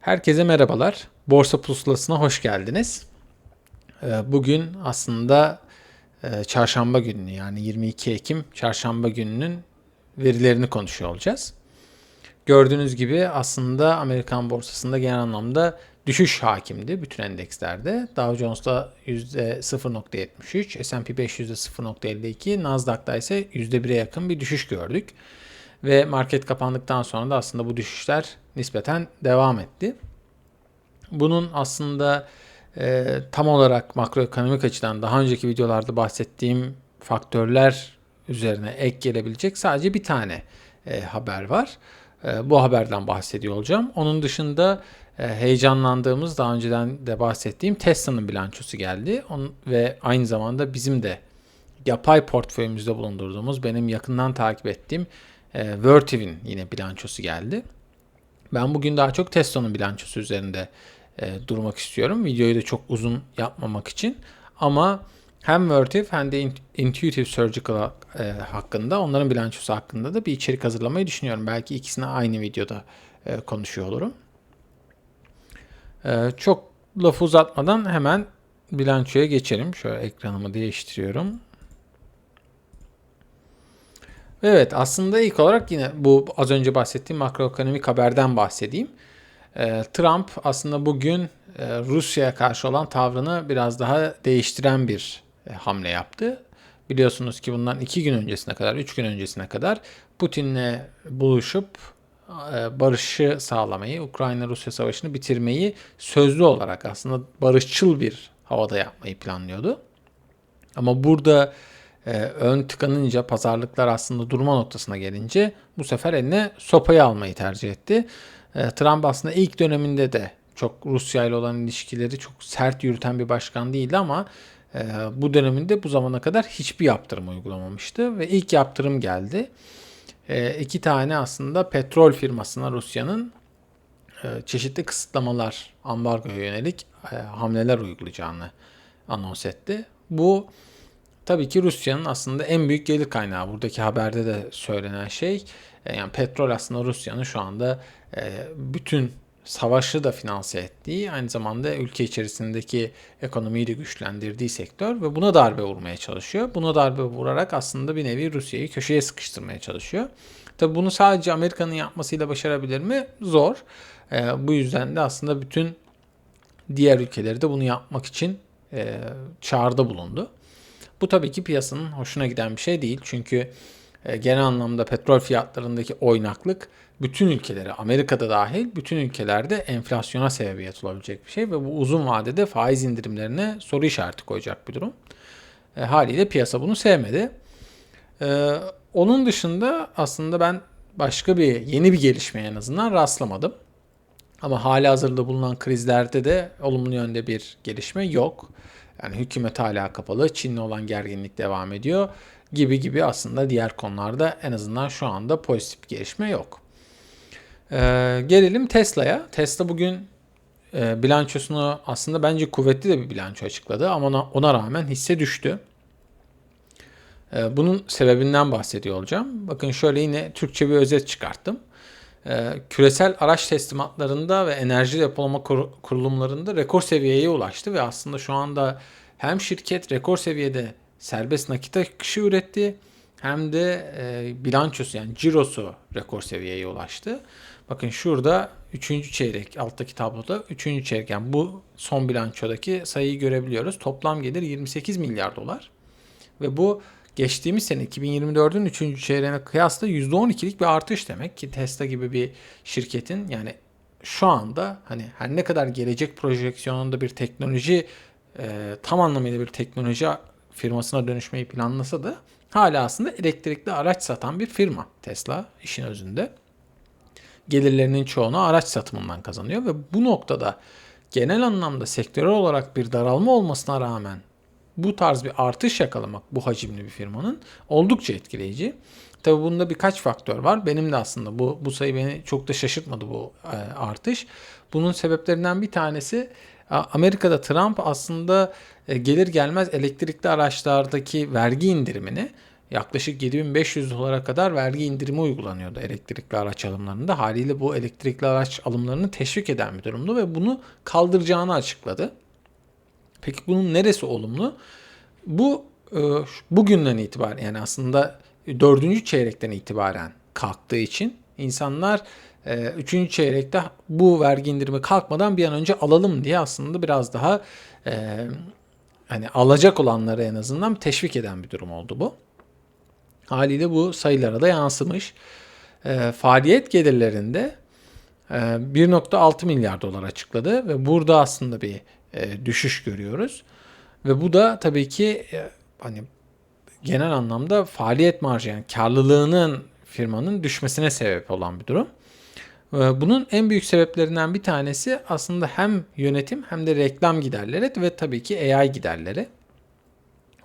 Herkese merhabalar. Borsa Pusulası'na hoş geldiniz. Ee, Bugün aslında e, çarşamba günü yani 22 Ekim çarşamba gününün verilerini konuşuyor olacağız. Gördüğünüz gibi aslında Amerikan borsasında genel anlamda düşüş hakimdi bütün endekslerde. Dow Jones'ta %0.73, S&P 500'de 0.52, Nasdaq'ta ise %1'e yakın bir düşüş gördük. Ve market kapandıktan sonra da aslında bu düşüşler nispeten devam etti. Bunun aslında e, tam olarak makroekonomik açıdan daha önceki videolarda bahsettiğim faktörler üzerine ek gelebilecek sadece bir tane e, haber var. E, bu haberden bahsediyor olacağım. Onun dışında e, heyecanlandığımız daha önceden de bahsettiğim Tesla'nın bilançosu geldi. On, ve aynı zamanda bizim de yapay portföyümüzde bulundurduğumuz benim yakından takip ettiğim e, Vertiv'in yine bilançosu geldi. Ben bugün daha çok Tesla'nın bilançosu üzerinde e, durmak istiyorum. Videoyu da çok uzun yapmamak için. Ama hem Vertiv hem de Intuitive Surgical e, hakkında, onların bilançosu hakkında da bir içerik hazırlamayı düşünüyorum. Belki ikisini aynı videoda e, konuşuyor olurum. E, çok lafı uzatmadan hemen bilançoya geçelim. Şöyle ekranımı değiştiriyorum. Evet aslında ilk olarak yine bu az önce bahsettiğim makroekonomik haberden bahsedeyim. Ee, Trump aslında bugün e, Rusya'ya karşı olan tavrını biraz daha değiştiren bir e, hamle yaptı. Biliyorsunuz ki bundan iki gün öncesine kadar, üç gün öncesine kadar Putin'le buluşup e, barışı sağlamayı, Ukrayna-Rusya savaşını bitirmeyi sözlü olarak aslında barışçıl bir havada yapmayı planlıyordu. Ama burada e, ön tıkanınca pazarlıklar aslında durma noktasına gelince bu sefer eline sopayı almayı tercih etti. E, Trump aslında ilk döneminde de çok Rusya ile olan ilişkileri çok sert yürüten bir başkan değildi ama e, bu döneminde bu zamana kadar hiçbir yaptırım uygulamamıştı ve ilk yaptırım geldi. E, iki tane aslında petrol firmasına Rusya'nın e, çeşitli kısıtlamalar, ambargoya yönelik e, hamleler uygulayacağını anons etti. Bu tabii ki Rusya'nın aslında en büyük gelir kaynağı. Buradaki haberde de söylenen şey e, yani petrol aslında Rusya'nın şu anda e, bütün savaşı da finanse ettiği, aynı zamanda ülke içerisindeki ekonomiyi de güçlendirdiği sektör ve buna darbe vurmaya çalışıyor. Buna darbe vurarak aslında bir nevi Rusya'yı köşeye sıkıştırmaya çalışıyor. Tabi bunu sadece Amerika'nın yapmasıyla başarabilir mi? Zor. E, bu yüzden de aslında bütün diğer ülkeleri de bunu yapmak için e, çağrıda bulundu. Bu tabii ki piyasanın hoşuna giden bir şey değil. Çünkü e, genel anlamda petrol fiyatlarındaki oynaklık bütün ülkeleri, Amerika'da dahil bütün ülkelerde enflasyona sebebiyet olabilecek bir şey ve bu uzun vadede faiz indirimlerine soru işareti koyacak bir durum. E, haliyle piyasa bunu sevmedi. E, onun dışında aslında ben başka bir yeni bir gelişmeye en azından rastlamadım. Ama hali hazırda bulunan krizlerde de olumlu yönde bir gelişme yok. Yani hükümet hala kapalı, Çin'le olan gerginlik devam ediyor gibi gibi aslında diğer konularda en azından şu anda pozitif gelişme yok. Ee, gelelim Tesla'ya. Tesla bugün e, bilançosunu aslında bence kuvvetli de bir bilanço açıkladı ama ona, ona rağmen hisse düştü. Ee, bunun sebebinden bahsediyor olacağım. Bakın şöyle yine Türkçe bir özet çıkarttım. Ee, küresel araç teslimatlarında ve enerji depolama kurulumlarında rekor seviyeye ulaştı ve aslında şu anda hem şirket rekor seviyede serbest nakit akışı üretti hem de e, bilançosu yani cirosu rekor seviyeye ulaştı. Bakın şurada 3. çeyrek alttaki tabloda 3. çeyrek yani bu son bilançodaki sayıyı görebiliyoruz. Toplam gelir 28 milyar dolar. Ve bu geçtiğimiz sene 2024'ün 3. çeyreğine kıyasla %12'lik bir artış demek ki Tesla gibi bir şirketin yani şu anda hani her ne kadar gelecek projeksiyonunda bir teknoloji e, tam anlamıyla bir teknoloji firmasına dönüşmeyi planlasa da hala aslında elektrikli araç satan bir firma Tesla işin özünde. Gelirlerinin çoğunu araç satımından kazanıyor ve bu noktada genel anlamda sektörel olarak bir daralma olmasına rağmen bu tarz bir artış yakalamak bu hacimli bir firmanın oldukça etkileyici. Tabi bunda birkaç faktör var. Benim de aslında bu bu sayı beni çok da şaşırtmadı bu e, artış. Bunun sebeplerinden bir tanesi Amerika'da Trump aslında e, gelir gelmez elektrikli araçlardaki vergi indirimini yaklaşık 7500 dolara kadar vergi indirimi uygulanıyordu elektrikli araç alımlarında. Haliyle bu elektrikli araç alımlarını teşvik eden bir durumdu ve bunu kaldıracağını açıkladı. Peki bunun neresi olumlu? Bu e, bugünden itibaren yani aslında dördüncü çeyrekten itibaren kalktığı için insanlar e, üçüncü çeyrekte bu vergi indirimi kalkmadan bir an önce alalım diye aslında biraz daha e, hani alacak olanları en azından teşvik eden bir durum oldu bu. Haliyle bu sayılara da yansımış. E, faaliyet gelirlerinde e, 1.6 milyar dolar açıkladı ve burada aslında bir e, düşüş görüyoruz. Ve bu da tabii ki e, hani genel anlamda faaliyet marjı yani karlılığının firmanın düşmesine sebep olan bir durum. E, bunun en büyük sebeplerinden bir tanesi aslında hem yönetim hem de reklam giderleri ve tabii ki AI giderleri.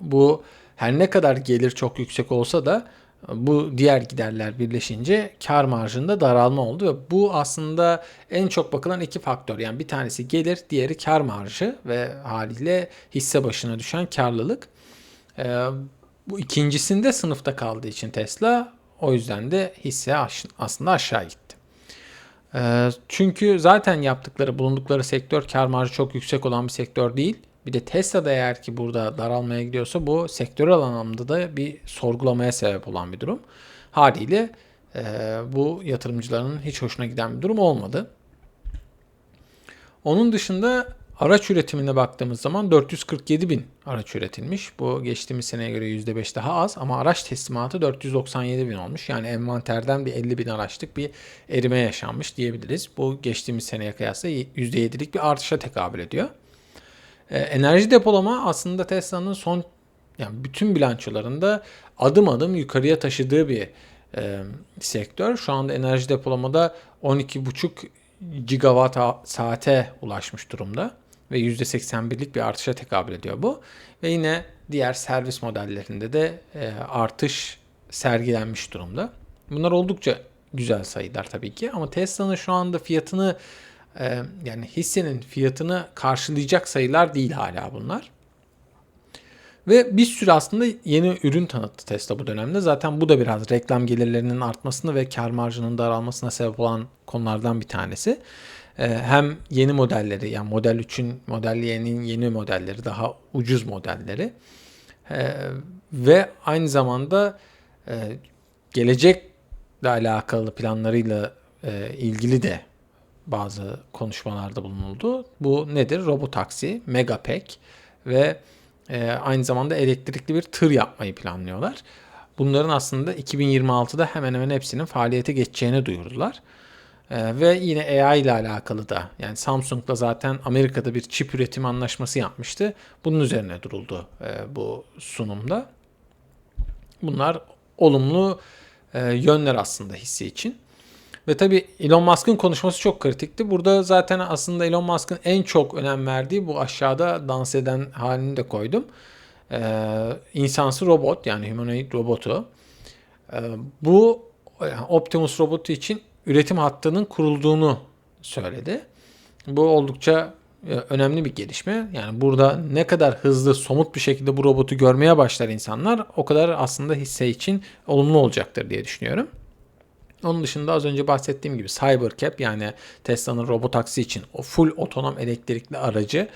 Bu her ne kadar gelir çok yüksek olsa da bu diğer giderler birleşince kar marjında daralma oldu ve bu aslında en çok bakılan iki faktör. Yani bir tanesi gelir, diğeri kar marjı ve haliyle hisse başına düşen karlılık. Ee, bu ikincisinde sınıfta kaldığı için Tesla o yüzden de hisse aslında aşağı gitti. Ee, çünkü zaten yaptıkları, bulundukları sektör kar marjı çok yüksek olan bir sektör değil. Bir de Tesla'da eğer ki burada daralmaya gidiyorsa bu sektörel anlamda da bir sorgulamaya sebep olan bir durum. Haliyle e, bu yatırımcıların hiç hoşuna giden bir durum olmadı. Onun dışında araç üretimine baktığımız zaman 447 bin araç üretilmiş. Bu geçtiğimiz seneye göre %5 daha az ama araç teslimatı 497 bin olmuş. Yani envanterden bir 50 bin araçlık bir erime yaşanmış diyebiliriz. Bu geçtiğimiz seneye kıyasla %7'lik bir artışa tekabül ediyor. E, enerji depolama aslında Tesla'nın son yani bütün bilançolarında adım adım yukarıya taşıdığı bir e, sektör. Şu anda enerji depolamada 12,5 gigawatt saate ulaşmış durumda ve %81'lik bir artışa tekabül ediyor bu. Ve yine diğer servis modellerinde de e, artış sergilenmiş durumda. Bunlar oldukça güzel sayılar tabii ki ama Tesla'nın şu anda fiyatını e, yani hissenin fiyatını karşılayacak sayılar değil hala bunlar. Ve bir sürü aslında yeni ürün tanıttı Tesla bu dönemde. Zaten bu da biraz reklam gelirlerinin artmasına ve kar marjının daralmasına sebep olan konulardan bir tanesi. Ee, hem yeni modelleri yani Model 3'ün Model Y'nin yeni modelleri daha ucuz modelleri ee, ve aynı zamanda e, gelecekle alakalı planlarıyla e, ilgili de bazı konuşmalarda bulunuldu. Bu nedir? Robotaksi, Megapack ve e, aynı zamanda elektrikli bir tır yapmayı planlıyorlar. Bunların aslında 2026'da hemen hemen hepsinin faaliyete geçeceğini duyurdular. E, ve yine AI ile alakalı da yani Samsung'la zaten Amerika'da bir çip üretim anlaşması yapmıştı. Bunun üzerine duruldu e, bu sunumda. Bunlar olumlu e, yönler aslında hisse için. Ve tabii Elon Musk'ın konuşması çok kritikti. Burada zaten aslında Elon Musk'ın en çok önem verdiği bu aşağıda dans eden halini de koydum. Ee, insansı robot yani humanoid robotu. Ee, bu Optimus robotu için üretim hattının kurulduğunu söyledi. Bu oldukça e, önemli bir gelişme. Yani burada ne kadar hızlı somut bir şekilde bu robotu görmeye başlar insanlar o kadar aslında hisse için olumlu olacaktır diye düşünüyorum. Onun dışında az önce bahsettiğim gibi Cybercab yani Tesla'nın robotaksi için o full otonom elektrikli aracı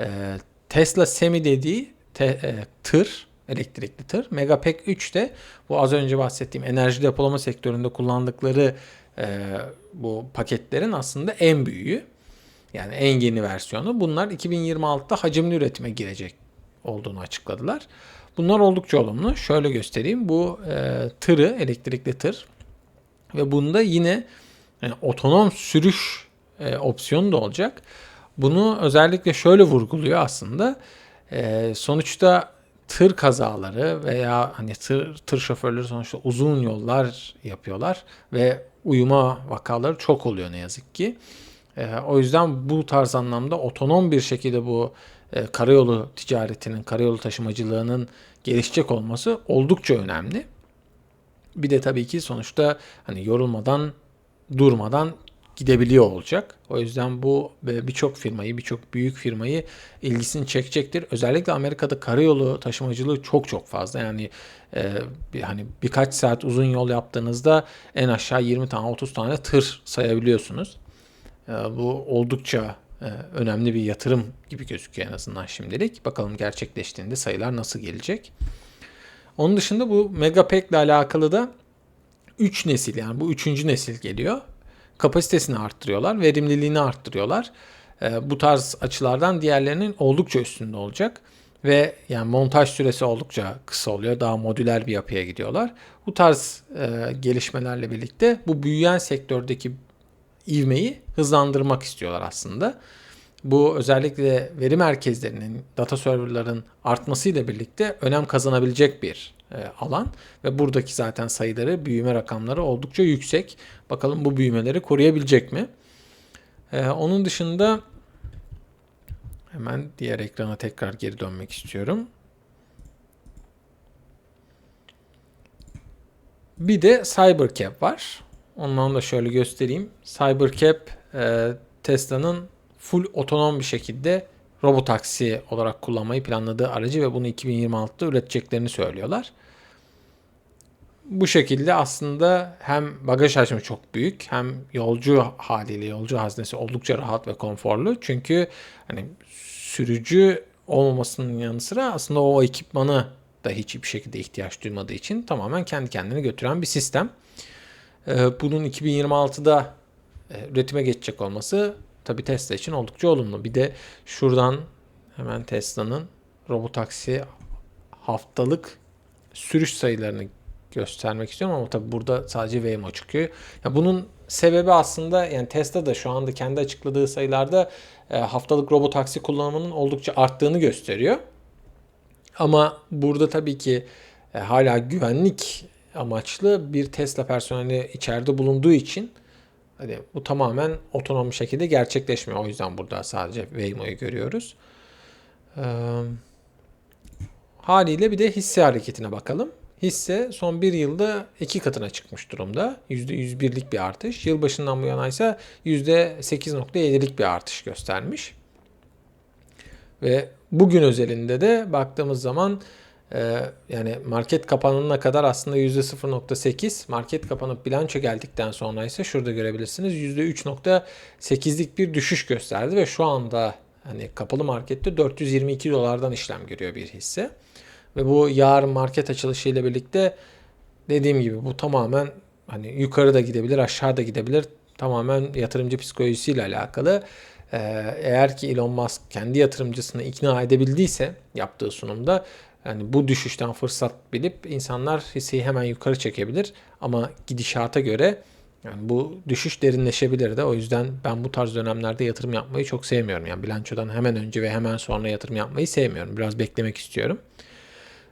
e, Tesla Semi dediği te, e, tır elektrikli tır. Megapack 3 de bu az önce bahsettiğim enerji depolama sektöründe kullandıkları e, bu paketlerin aslında en büyüğü. Yani en yeni versiyonu. Bunlar 2026'da hacimli üretime girecek olduğunu açıkladılar. Bunlar oldukça olumlu. Şöyle göstereyim. Bu e, tırı, elektrikli tır ve bunda yine yani otonom sürüş e, opsiyonu da olacak. Bunu özellikle şöyle vurguluyor aslında. E, sonuçta tır kazaları veya hani tır, tır şoförleri sonuçta uzun yollar yapıyorlar ve uyuma vakaları çok oluyor ne yazık ki. E, o yüzden bu tarz anlamda otonom bir şekilde bu e, karayolu ticaretinin, karayolu taşımacılığının gelişecek olması oldukça önemli. Bir de tabii ki sonuçta hani yorulmadan, durmadan gidebiliyor olacak. O yüzden bu birçok firmayı, birçok büyük firmayı ilgisini çekecektir. Özellikle Amerika'da karayolu taşımacılığı çok çok fazla. Yani e, bir, hani birkaç saat uzun yol yaptığınızda en aşağı 20 tane 30 tane tır sayabiliyorsunuz. E, bu oldukça e, önemli bir yatırım gibi gözüküyor en azından şimdilik. Bakalım gerçekleştiğinde sayılar nasıl gelecek. Onun dışında bu Megapack ile alakalı da 3 nesil yani bu 3. nesil geliyor. Kapasitesini arttırıyorlar, verimliliğini arttırıyorlar. E, bu tarz açılardan diğerlerinin oldukça üstünde olacak ve yani montaj süresi oldukça kısa oluyor. Daha modüler bir yapıya gidiyorlar. Bu tarz e, gelişmelerle birlikte bu büyüyen sektördeki ivmeyi hızlandırmak istiyorlar aslında. Bu özellikle veri merkezlerinin, data serverların artmasıyla birlikte önem kazanabilecek bir e, alan ve buradaki zaten sayıları, büyüme rakamları oldukça yüksek. Bakalım bu büyümeleri koruyabilecek mi? E, onun dışında hemen diğer ekrana tekrar geri dönmek istiyorum. Bir de CyberCap var. Ondan da şöyle göstereyim. CyberCap e, Tesla'nın full otonom bir şekilde robotaksi olarak kullanmayı planladığı aracı ve bunu 2026'da üreteceklerini söylüyorlar. Bu şekilde aslında hem bagaj hacmi çok büyük hem yolcu haliyle yolcu haznesi oldukça rahat ve konforlu. Çünkü hani sürücü olmamasının yanı sıra aslında o ekipmanı da hiçbir şekilde ihtiyaç duymadığı için tamamen kendi kendini götüren bir sistem. Ee, bunun 2026'da e, üretime geçecek olması tabi Tesla için oldukça olumlu. Bir de şuradan hemen Tesla'nın robotaksi haftalık sürüş sayılarını göstermek istiyorum ama tabi burada sadece Waymo çıkıyor. Ya bunun sebebi aslında yani Tesla da şu anda kendi açıkladığı sayılarda e, haftalık robotaksi kullanımının oldukça arttığını gösteriyor. Ama burada tabii ki e, hala güvenlik amaçlı bir Tesla personeli içeride bulunduğu için hani bu tamamen otonom şekilde gerçekleşmiyor. O yüzden burada sadece Waymo'yu görüyoruz. Ee, haliyle bir de hisse hareketine bakalım. Hisse son bir yılda iki katına çıkmış durumda. %101'lik bir artış. Yılbaşından bu yana ise %8.7'lik bir artış göstermiş. Ve bugün özelinde de baktığımız zaman ee, yani market kapanına kadar aslında %0.8 market kapanıp bilanço geldikten sonra ise şurada görebilirsiniz %3.8'lik bir düşüş gösterdi ve şu anda hani kapalı markette 422 dolardan işlem görüyor bir hisse. Ve bu yarın market açılışı ile birlikte dediğim gibi bu tamamen hani yukarı da gidebilir, aşağı da gidebilir. Tamamen yatırımcı psikolojisiyle alakalı. Ee, eğer ki Elon Musk kendi yatırımcısını ikna edebildiyse yaptığı sunumda yani bu düşüşten fırsat bilip insanlar hisseyi hemen yukarı çekebilir. Ama gidişata göre yani bu düşüş derinleşebilir de. O yüzden ben bu tarz dönemlerde yatırım yapmayı çok sevmiyorum. Yani bilançodan hemen önce ve hemen sonra yatırım yapmayı sevmiyorum. Biraz beklemek istiyorum.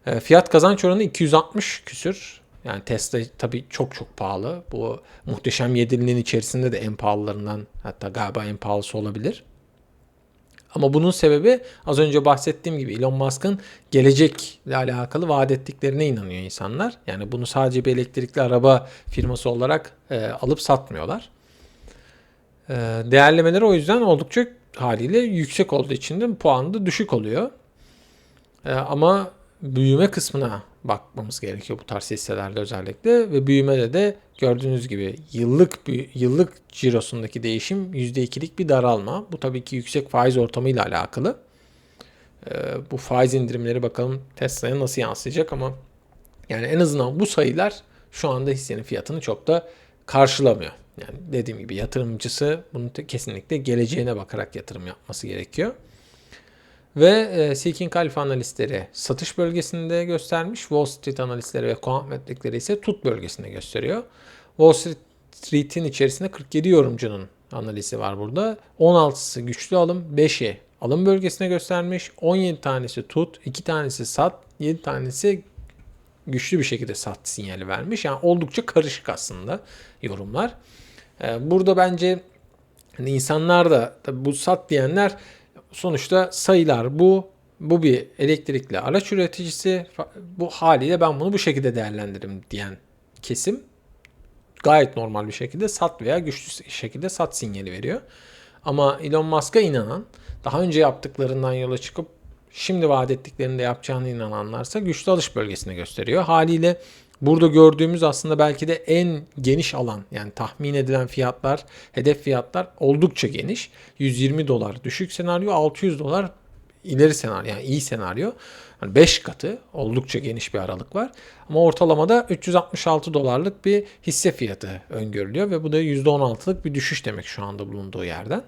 E, fiyat kazanç oranı 260 küsür. Yani Tesla tabii çok çok pahalı. Bu muhteşem yedilinin içerisinde de en pahalılarından hatta galiba en pahalısı olabilir. Ama bunun sebebi az önce bahsettiğim gibi Elon Musk'ın gelecekle alakalı vaat ettiklerine inanıyor insanlar. Yani bunu sadece bir elektrikli araba firması olarak e, alıp satmıyorlar. E, değerlemeleri o yüzden oldukça haliyle yüksek olduğu için de puanı da düşük oluyor. E, ama büyüme kısmına bakmamız gerekiyor bu tarz hisselerde özellikle ve büyümede de gördüğünüz gibi yıllık yıllık cirosundaki değişim %2'lik bir daralma. Bu tabii ki yüksek faiz ortamıyla alakalı. Ee, bu faiz indirimleri bakalım Tesla'ya nasıl yansıyacak ama yani en azından bu sayılar şu anda hissenin fiyatını çok da karşılamıyor. Yani dediğim gibi yatırımcısı bunu kesinlikle geleceğine bakarak yatırım yapması gerekiyor. Ve e, Seeking Alpha analistleri satış bölgesinde göstermiş. Wall Street analistleri ve quant metrikleri ise tut bölgesinde gösteriyor. Wall Street'in içerisinde 47 yorumcunun analizi var burada. 16'sı güçlü alım, 5'i alım bölgesine göstermiş. 17 tanesi tut, 2 tanesi sat, 7 tanesi güçlü bir şekilde sat sinyali vermiş. Yani oldukça karışık aslında yorumlar. E, burada bence hani insanlar da bu sat diyenler sonuçta sayılar bu. Bu bir elektrikli araç üreticisi. Bu haliyle ben bunu bu şekilde değerlendiririm diyen kesim gayet normal bir şekilde sat veya güçlü şekilde sat sinyali veriyor. Ama Elon Musk'a inanan, daha önce yaptıklarından yola çıkıp şimdi vaat ettiklerinde yapacağını inananlarsa güçlü alış bölgesini gösteriyor. Haliyle burada gördüğümüz aslında belki de en geniş alan yani tahmin edilen fiyatlar, hedef fiyatlar oldukça geniş. 120 dolar düşük senaryo, 600 dolar ileri senaryo yani iyi senaryo. Yani 5 katı oldukça geniş bir aralık var. Ama ortalamada 366 dolarlık bir hisse fiyatı öngörülüyor ve bu da %16'lık bir düşüş demek şu anda bulunduğu yerden.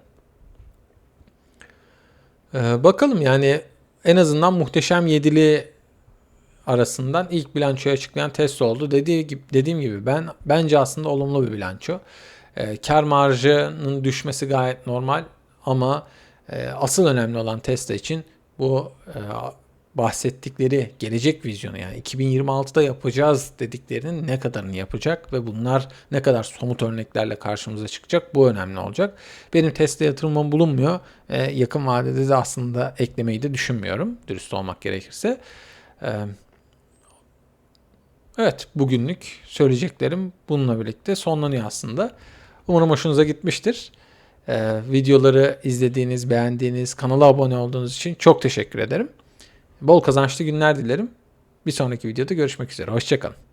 Ee, bakalım yani en azından muhteşem yedili arasından ilk bilançoyu açıklayan Tesla oldu. Dediği gibi, dediğim gibi ben bence aslında olumlu bir bilanço. Ee, kar marjının düşmesi gayet normal ama e, asıl önemli olan Tesla için bu e, bahsettikleri gelecek vizyonu yani 2026'da yapacağız dediklerinin ne kadarını yapacak ve bunlar ne kadar somut örneklerle karşımıza çıkacak bu önemli olacak. Benim Tesla yatırımım bulunmuyor. Ee, yakın vadede de aslında eklemeyi de düşünmüyorum dürüst olmak gerekirse. Ee, evet bugünlük söyleyeceklerim bununla birlikte sonlanıyor aslında. Umarım hoşunuza gitmiştir. Ee, videoları izlediğiniz, beğendiğiniz, kanala abone olduğunuz için çok teşekkür ederim. Bol kazançlı günler dilerim. Bir sonraki videoda görüşmek üzere. Hoşçakalın.